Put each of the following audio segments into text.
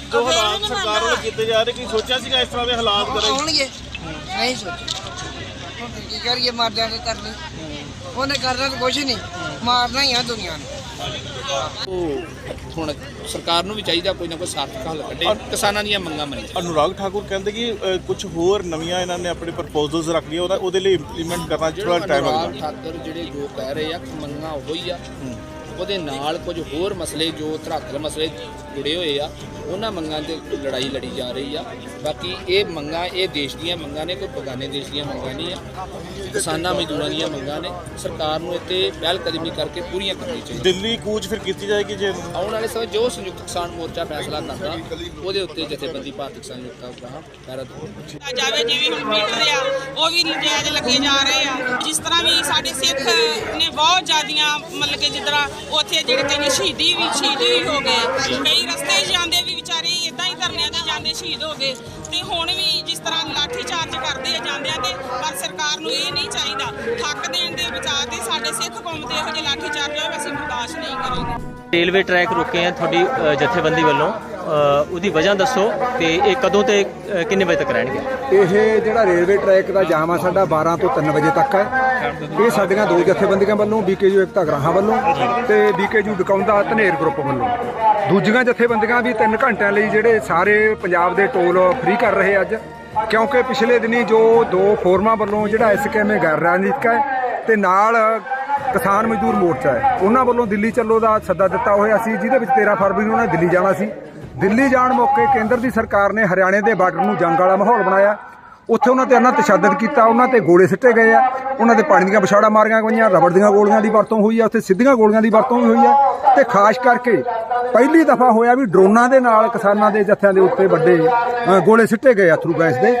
ਕੀਤੇ ਜਾ ਰਹੇ ਕੀ ਸੋਚਿਆ ਸੀਗਾ ਇਸ ਤਰ੍ਹਾਂ ਦੇ ਹਾਲਾਤ ਕਰੇ? ਆਉਣਗੇ ਨਹੀਂ ਸੋਚਿਆ। ਹੁਣ ਕੀ ਕਰੀਏ ਮਰ ਜਾਣੇ ਕਰਨੀ ਉਹਨੇ ਕਰਨਾ ਤਾਂ ਕੁਝ ਨਹੀਂ। ਮਾਰਨਾ ਹੀ ਆ ਦੁਨੀਆ ਨੂੰ। ਉਹ ਹੁਣ ਸਰਕਾਰ ਨੂੰ ਵੀ ਚਾਹੀਦਾ ਕੋਈ ਨਾ ਕੋਈ ਸਾਰਥਕ ਹੱਲ ਕੱਢੇ। ਕਿਸਾਨਾਂ ਦੀਆਂ ਮੰਗਾਂ ਮੰਨੇ ਅਨੁਰਾਗ ਠਾਕੁਰ ਕਹਿੰਦੇ ਕਿ ਕੁਝ ਹੋਰ ਨਵੀਆਂ ਇਹਨਾਂ ਨੇ ਆਪਣੇ ਪ੍ਰਪੋਜ਼ਲਸ ਰੱਖ ਲਈਆਂ ਉਹਦਾ ਉਹਦੇ ਲਈ ਇੰਪਲੀਮੈਂਟ ਕਰਨਾ ਥੋੜਾ ਟਾਈਮ ਲੱਗਦਾ। ਠਾਕੁਰ ਜਿਹੜੇ ਜੋ ਕਹਿ ਰਹੇ ਆ ਕਿ ਮੰਗਾਂ ਉਹੋ ਹੀ। ਆ ਉਹਦੇ ਨਾਲ ਕੁਝ ਹੋਰ ਮਸਲੇ ਜੋ ਧਰਾਤਲ ਮਸਲੇ ਜੁੜੇ ਹੋਏ ਆ ਉਹਨਾਂ ਮੰਗਾਂ ਤੇ ਲੜਾਈ ਲੜੀ ਜਾ ਰਹੀ ਆ। ਬਾਕੀ ਇਹ ਮੰਗਾਂ ਇਹ ਦੇਸ਼ ਦੀਆਂ ਮੰਗਾਂ ਨੇ ਕੋਈ ਬਗਾਨੇ ਦੇਸ਼ ਦੀਆਂ ਮੰਗਾਂ ਨਹੀਂ ਆ। ਕਿਸਾਨਾਂ ਮਜ਼ਦੂਰਾਂ ਦੀਆਂ ਮੰਗਾਂ ਨੇ। ਸਰਕਾਰ ਨੂੰ ਇੱਥੇ ਪਹਿਲ ਕਦਮੀ ਕਰਕੇ ਪੂਰੀਆਂ ਕਰਨੀ ਚਾਹੀਦੀ ਦਿੱਲੀ ਕੂਚ ਫਿਰ ਕੀਤੀ ਜਾਏਗੀ ਜੇ? ਆਉਣ ਵਾਲੇ ਸਮੇਂ ਜੋ ਸੰਯੁਕਤ ਕਿਸਾਨ ਮੋਰਚਾ ਫੈਸਲਾ ਕਰਦਾ ਉਹਦੇ ਉੱਤੇ ਜਥੇਬੰਦੀ ਭਾਰਤੀ ਕਿਸਾਨ ਯੁਕਤਾ ਉਪਰਾਹ ਪੈਰਾ ਜਾਵੇ ਜਿਵੇਂ ਹੁਣ ਮੀਟਰ ਆ ਉਹ ਵੀ ਨਜਾਇਜ਼ ਲੱਗੇ ਜਾ ਰਹੇ ਆ। ਜਿਸ ਤਰ੍ਹਾਂ ਵੀ ਸਾਡੇ ਸਿੱਖ ਨੇ ਬਹੁਤ ਜ਼ਿਆਦੀਆਂ ਮਤਲਬ ਕਿ ਜਿਸ ਤਰ੍ਹਾਂ ਉੱਥੇ ਜਿਹੜੇ ਕਈ ਸ਼ਹੀਦੀ ਵੀ ਸ਼ਹੀਦੀ ਵੀ ਹੋ ਗਏ। ਕਈ ਰਸਤੇ ਜਾਂਦੇ ਵੀ ਵਿਚਾਰੇ ਇਦਾਂ ਹੀ ਧਰਨਿਆਂ ਤੇ ਜਾਂਦੇ ਸ਼ਹੀਦ ਹੋ ਗਏ। ਤੇ ਹੁਣ ਵੀ ਜਿਸ ਤਰ੍ਹਾਂ ਲਾਠੀ ਚਾਰਜ ਕਰਦੇ ਆ ਜਾਂਦਿਆਂ ਤੇ, ਪਰ ਸਰਕਾਰ ਨੂੰ ਇਹ ਨਹੀਂ ਚਾਹੀਦਾ। ਠੱਕ ਦੇਣ ਦੇ ਵਿਚਾਰ ਤੇ ਸਾਡੇ ਸਿੱਖ ਕੌਮ ਤੇ ਇਹੋ ਜਿਹੇ ਲਾਠੀ ਚਾਰਜ ਹੋਵੇ ਅਸੀਂ ਬਰਦਾਸ਼ਤ ਨਹੀਂ ਕਰਾਂਗੇ। ਰੇਲਵੇ ਟਰੈਕ ਰੁਕੇ ਆ ਤੁਹਾਡੀ ਜਥੇਬੰਦੀ ਵੱਲੋਂ। ਉਹਦੀ ਵਜ੍ਹਾ ਦੱਸੋ ਤੇ ਇਹ ਕਦੋਂ ਤੇ ਕਿੰਨੇ ਵਜੇ ਤੱਕ ਰਹਿਣਗੇ? ਇਹ ਜਿਹੜਾ ਰੇਲਵੇ ਟਰੈਕ ਦਾ ਜਾਮ ਆ ਸਾਡਾ 12 ਤੋਂ 3 ਵਜੇ ਤੱਕ ਹੈ। ਇਹ ਸਾਡੀਆਂ ਦੋ ਜਥੇਬੰਦੀਆਂ ਵੱਲੋਂ, ਬੀਕੇਯੂ ਏਕਤਾ ਗਰਾਹਾਂ ਵੱਲੋਂ ਤੇ ਬੀਕੇਯੂ ਡਕਾਉਂਦਾ ਧਨੇਰ ਗਰੁੱਪ ਵੱਲੋਂ। ਦੂਜੀਆਂ ਜਥੇਬੰਦੀਆਂ ਵੀ 3 ਘੰਟਿਆਂ ਲਈ ਜਿਹੜੇ ਸਾਰੇ ਪੰਜਾਬ ਦੇ ਟੋਲ ਫ੍ਰੀ ਕਰ ਰਹੇ ਅੱਜ। ਕਿਉਂਕਿ ਪਿਛਲੇ ਦਿਨੀ ਜੋ ਦੋ ਫੋਰਮਾਂ ਵੱਲੋਂ ਜਿਹੜਾ ਐਸਕੇਐਮਏ ਗੈਰ ਰਾਜਨੀਤਿਕ ਹੈ ਤੇ ਨਾਲ ਕਿਸਾਨ ਮਜ਼ਦੂਰ ਮੋਰਚਾ ਹੈ, ਉਹਨਾਂ ਵੱਲੋਂ ਦਿੱਲੀ ਚੱਲੋ ਦਾ ਸੱਦਾ ਦਿੱਤਾ ਹੋਇਆ ਸੀ, ਜਿਹਦੇ ਵਿੱਚ 13 ਫਰਵਰੀ ਨੂੰ ਉਹਨਾਂ ਨੇ ਦਿੱਲੀ ਜਾਣਾ ਸੀ। ਦਿੱਲੀ ਜਾਣ ਮੌਕੇ ਕੇਂਦਰ ਦੀ ਸਰਕਾਰ ਨੇ ਹਰਿਆਣੇ ਦੇ ਬਾਰਡਰ ਨੂੰ ਜੰਗ ਵਾਲਾ ਮਾਹੌਲ ਬਣਾਇਆ। ਉੱਥੇ ਉਹਨਾਂ ਤੇ ਇੰਨਾ ਤਸ਼ੱਦਦ ਕੀਤਾ, ਉਹਨਾਂ ਤੇ ਗੋਲੇ ਸਿੱਟੇ ਗਏ ਆ। ਉਹਨਾਂ ਦੇ ਪਾਣੀ ਦੀਆਂ ਵਿਛਾੜਾ ਮਾਰੀਆਂ ਗਈਆਂ, ਰਬੜ ਦੀਆਂ ਗੋਲੀਆਂ ਦੀ ਵਰਤੋਂ ਹੋਈ ਆ, ਉੱਥੇ ਸਿੱਧੀਆਂ ਗੋਲੀਆਂ ਦੀ ਵਰਤੋਂ ਵੀ ਹੋਈ ਆ। ਤੇ ਖਾਸ ਕਰਕੇ ਪਹਿਲੀ ਦਫਾ ਹੋਇਆ ਵੀ ਡਰੋਨਾਂ ਦੇ ਨਾਲ ਕਿਸਾਨਾਂ ਦੇ ਜੱਥਿਆਂ ਦੇ ਉੱਤੇ ਵੱਡੇ ਗੋਲੇ ਸਿੱਟੇ ਗਏ ਆ ਥਰੂ ਗੈਸ ਦੇ।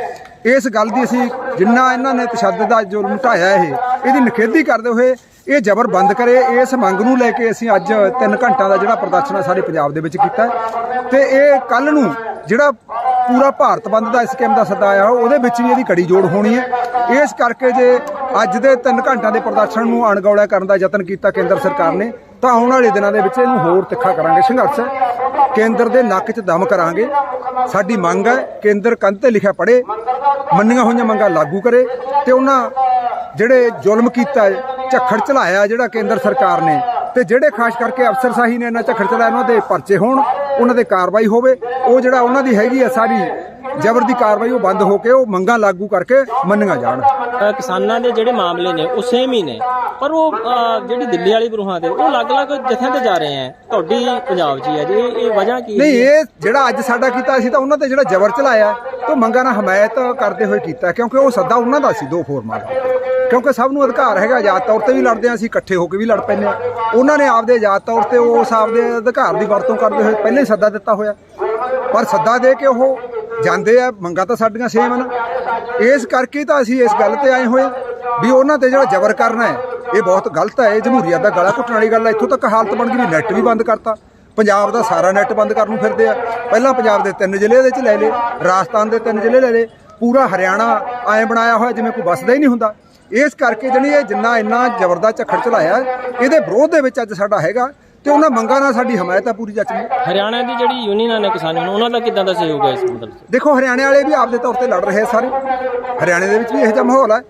ਇਸ ਗੱਲ ਦੀ ਅਸੀਂ ਜਿੰਨਾ ਇਹਨਾਂ ਨੇ ਤਸ਼ੱਦਦ ਦਾ ਜ਼ੁਲਮ ਢਾਇਆ ਇਹ, ਇਹਦੀ ਨਿਖੇਧੀ ਕਰਦੇ ਹੋਏ ਇਹ ਜ਼ਬਰ ਬੰਦ ਕਰੇ ਇਸ ਮੰਗ ਨੂੰ ਲੈ ਕੇ ਅਸੀਂ ਅੱਜ 3 ਘੰਟਿਆਂ ਦਾ ਜਿਹੜਾ ਪ੍ਰਦਰਸ਼ਨ ਆ ਸਾਡੇ ਪੰਜਾਬ ਦੇ ਵਿੱਚ ਕੀਤਾ ਹੈ। ਤੇ ਇਹ ਕੱਲ ਨੂੰ ਜਿਹੜਾ ਪੂਰਾ ਭਾਰਤ ਬੰਦ ਦਾ ਇਸ ਸਕੀਮ ਦਾ ਸੱਦਾ ਆਇਆ ਉਹਦੇ ਵਿੱਚ ਵੀ ਇਹਦੀ ਕੜੀ ਜੋੜ ਹੋਣੀ ਹੈ। ਇਸ ਕਰਕੇ ਜੇ ਅੱਜ ਦੇ 3 ਘੰਟਿਆਂ ਦੇ ਪ੍ਰਦਰਸ਼ਨ ਨੂੰ ਅਣਗੌਲਿਆ ਕਰਨ ਦਾ ਯਤਨ ਕੀਤਾ ਕੇਂਦਰ ਸਰਕਾਰ ਨੇ ਤਾਂ ਆਉਣ ਵਾਲੇ ਦਿਨਾਂ ਦੇ ਵਿੱਚ ਇਹਨੂੰ ਹੋਰ ਤਿੱਖਾ ਕਰਾਂਗੇ। ਸੰਘਰਸ਼ ਕੇਂਦਰ ਦੇ ਨੱਕ 'ਚ ਦਮ ਕਰਾਂਗੇ। ਸਾਡੀ ਮੰਗ ਹੈ ਕੇਂਦਰ ਕੰਧ ਤੇ ਲਿਖਿਆ ਪੜੇ ਮੰਨੀਆਂ ਹੋਈਆਂ ਮੰਗਾਂ ਲਾਗੂ ਕਰੇ ਤੇ ਉਹਨਾਂ ਜਿਹੜੇ ਜ਼ੁਲਮ ਕੀਤਾ ਹੈ, ਝੱਖੜ ਚਲਾਇਆ ਜਿਹੜਾ ਕੇਂਦਰ ਸਰਕਾਰ ਨੇ। ਤੇ ਜਿਹੜੇ ਖਾਸ ਕਰਕੇ ਅਫਸਰਸ਼ਾਹੀ ਨੇ ਇਹਨਾਂ ਝੱਖੜ ਚਲਾਇਆ ਉਹਨਾਂ ਦੇ ਪਰਚੇ ਹੋਣ ਉਹਨਾਂ ਦੇ ਕਾਰਵਾਈ ਹੋਵੇ। ਉਹ ਜਿਹੜਾ ਉਹਨਾਂ ਦੀ ਹੈਗੀ ਆ ਸਾਰੀ ਜ਼ਬਰ ਦੀ ਕਾਰਵਾਈ ਉਹ ਬੰਦ ਹੋ ਕੇ ਉਹ ਮੰਗਾਂ ਲਾਗੂ ਕਰਕੇ ਮੰਨੀਆਂ ਜਾਣ। ਕਿਸਾਨਾਂ ਦੇ ਜਿਹੜੇ ਮਾਮਲੇ ਨੇ ਉਹ ਸੇਮ ਹੀ ਨੇ। ਪਰ ਉਹ ਜਿਹੜੀ ਦਿੱਲੀ ਵਾਲੀ ਬਰੂਹਾਂ ਦੇ ਉਹ ਅਲੱਗ-ਅਲੱਗ ਜਥਿਆਂ ਤੇ ਜਾ ਰਹੇ ਆ। ਤੁਹਾਡੀ ਪੰਜਾਬ 'ਚ ਹੀ ਜੀ ਇਹ ਇਹ ਵਜ੍ਹਾ ਕੀ ਨਹੀਂ ਇਹ ਜਿਹੜਾ ਅੱਜ ਸਾਡਾ ਕੀਤਾ ਸੀ ਤਾਂ ਉਹਨਾਂ ਤੇ ਜਿਹੜਾ ਜ਼ਬਰ ਚਲਾਇਆ ਤੇ ਮੰਗਾਂ ਨਾਲ ਹਮਾਇਤ ਕਰਦੇ ਹੋਏ ਕੀਤਾ ਕਿਉਂਕਿ ਉਹ ਸੱਦਾ ਉਹਨਾਂ ਦਾ ਸੀ ਦੋ ਫੋਰਮਾਂ ਦਾ। ਕਿਉਂਕਿ ਸਭ ਨੂੰ ਅਧਿਕਾਰ ਹੈਗਾ ਆਜ਼ਾਦ ਤੌਰ ਤੇ ਵੀ ਲੜਦੇ ਆ ਅਸੀਂ, ਇਕੱਠੇ ਹੋ ਕੇ ਵੀ ਲੜ ਪੈਂਦੇ ਆ ਉਹਨਾਂ ਨੇ ਆਪਦੇ ਆਜ਼ਾਦ ਤੌਰ ਤੇ ਉਸ ਆਪਦੇ ਅਧਿਕਾਰ ਦੀ ਵਰਤੋਂ ਕਰਦੇ ਹੋਏ ਪਹਿਲਾਂ ਹੀ ਸੱਦਾ ਦਿੱਤਾ ਹੋਇਆ। ਪਰ ਸੱਦਾ ਦੇ ਕੇ ਉਹ ਜਾਂਦੇ ਆ, ਮੰਗਾਂ ਤਾਂ ਸਾਡੀਆਂ ਸੇਮ ਹਨ। ਇਸ ਕਰਕੇ ਤਾਂ ਅਸੀਂ ਇਸ ਗੱਲ ਤੇ ਆਏ ਹੋਏ ਹਾਂ ਵੀ ਉਹਨਾਂ ਤੇ ਜਿਹੜਾ ਜ਼ਬਰ ਕਰਨਾ ਹੈ, ਇਹ ਬਹੁਤ ਗਲਤ ਹੈ। ਇਹ ਜਮਹੂਰੀਅਤ ਦਾ ਗਲਾ ਘੁੱਟਣ ਵਾਲੀ ਗੱਲ ਹੈ। ਇੱਥੋਂ ਤੱਕ ਹਾਲਤ ਬਣ ਗਈ ਵੀ ਨੈੱਟ ਵੀ ਬੰਦ ਕਰਤਾ। ਪੰਜਾਬ ਦਾ ਸਾਰਾ ਨੈੱਟ ਬੰਦ ਕਰਨ ਨੂੰ ਫਿਰਦੇ ਆ। ਪਹਿਲਾਂ ਪੰਜਾਬ ਦੇ ਤਿੰਨ ਜ਼ਿਲ੍ਹੇ ਦੇ ਚ ਲੈ ਲਏ, ਰਾਜਸਥਾਨ ਦੇ ਤਿੰਨ ਜ਼ਿਲ੍ਹੇ ਲੈ ਲਏ। ਪੂਰਾ ਹਰਿਆਣਾ ਐਂ ਬਣਾਇਆ ਹੋਇਆ ਜਿਵੇਂ ਕੋਈ ਵਸਦਾ ਹੀ ਨਹੀਂ ਹੁੰਦਾ। ਇਸ ਕਰਕੇ ਜਣੀ ਇਹ ਜਿੰਨਾ ਇੰਨਾ ਜ਼ਬਰਦਸਤ ਝੱਖੜ ਚਲਾਇਆ ਇਹਦੇ ਵਿਰੋਧ ਦੇ ਵਿੱਚ ਅੱਜ ਸਾਡਾ ਹੈਗਾ ਤੇ ਉਹਨਾਂ ਮੰਗਾਂ ਨਾਲ ਸਾਡੀ ਹਮਾਇਤ ਹੈ ਪੂਰੀ ਜੱਚਦੀ ਹਰਿਆਣਾ ਦੀ ਜਿਹੜੀ ਯੂਨੀਅਨ ਨੇ ਕਿਸਾਨ ਯੂਨੀਅਨ ਉਹਨਾਂ ਦਾ ਕਿੱਦਾਂ ਦਾ ਸਹਿਯੋਗ ਹੈ ਇਸ ਮਤਲਬ? ਦੇਖੋ ਹਰਿਆਣੇ ਵਾਲੇ ਵੀ ਆਪਦੇ ਤੌਰ ਤੇ ਲੜ ਰਹੇ ਆ ਸਾਰੇ। ਹਰਿਆਣੇ ਦੇ ਵਿੱਚ ਵੀ ਇਹੋ ਜਿਹਾ ਮਾਹੌਲ ਹੈ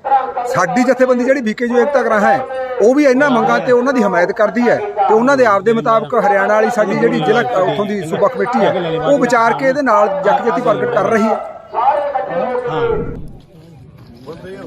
ਸਾਡੀ ਜਥੇਬੰਦੀ ਜਿਹੜੀ ਬੀਕੇਯੂ ਏਕਤਾ ਗਰਾ ਹੈ ਉਹ ਵੀ ਇਹਨਾਂ ਮੰਗਾਂ ਤੇ ਉਹਨਾਂ ਦੀ ਹਮਾਇਤ ਕਰਦੀ ਹੈ ਤੇ ਉਹਨਾਂ ਦੇ ਆਪਦੇ ਮੁਤਾਬਕ ਹਰਿਆਣਾ ਵਾਲੀ ਸਾਡੀ ਜਿਹੜੀ ਜ਼ਿਲ੍ਹਾ ਉੱਥੋਂ ਦੀ ਸੂਬਾ ਕਮੇਟੀ ਹੈ ਉਹ ਵਿਚਾਰ ਕੇ ਇਹਦੇ ਨਾਲ ਜੱਕਜੱਤੀ ਪ੍ਰਗਟ ਕਰ ਰਹੀ ਹੈ।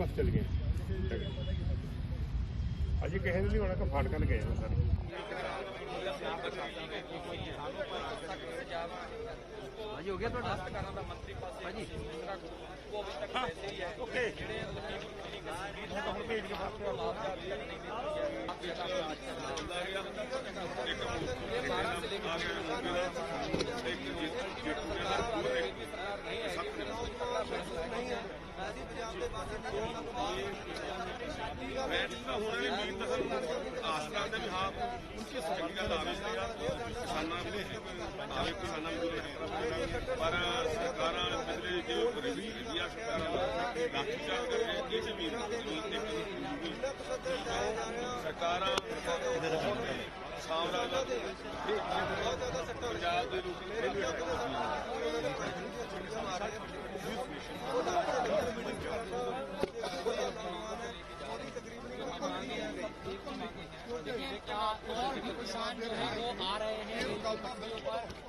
ਪਾਸ ਚਲ ਗਏ। ਅਜੇ ਕਿਸੇ ਨੇ ਨਹੀਂ ਹੋਣਾ ਕਿ ਫਾਟਕਾਂ ਗਏ ਨੇ ਸਾਰੇ। ਭਾਜੀ ਹੋ ਗਿਆ ਤੁਹਾਡਾ? ਦਸਤਕਾਰਾਂ ਦਾ ਮੰਤਰੀ ਪਾਸੇ ਭਾਜੀ ਉਹ ਅਭੀ ਤੱਕ ਵੈਸੇ ਹੀ ਹੈ ਓਕੇ ਜਿਹੜੇ ਹੁਣ ਭੇਜ ਕੇ ਦਿੱਤਾ ਗਿਆ ਇਹ ਬਾਰਾਂ ਜ਼ਿਲ੍ਹੇ ਵਿੱਚ ਮੈਂ ਤਾਂ ਹੁਣ ਇਹ ਮੀਨ ਤਾਂ ਸਾਨੂੰ ਆਸ ਕਰਦੇ ਵੀ ਹਾਂ ਉਨਕੀ ਚੰਗੀ ਗੱਲ ਆਵੇ ਤੇ ਯਾਰ ਕਿਸਾਨਾਂ ਵੀ ਆਵੇ ਕਿਸਾਨਾਂ ਨੂੰ ਜ਼ਰੂਰ ਪਰ ਸਰਕਾਰਾਂ ਪਿਛਲੇ ਜੋ ਗਰੀਬੀ ਇੰਡੀਆ ਸਰਕਾਰਾਂ ਰਾਖੀ ਚਾਹ ਕਰਕੇ ਇਹ ਜ਼ਮੀਨ ਸਰਕਾਰਾਂ ਸਾਮਰਾਜ ਦਾ ਪੰਜਾਬ ਦੇ ਲੋਕ ਨੇ ਰੇਲਵੇ किसान जो है वो आ रहे हैं और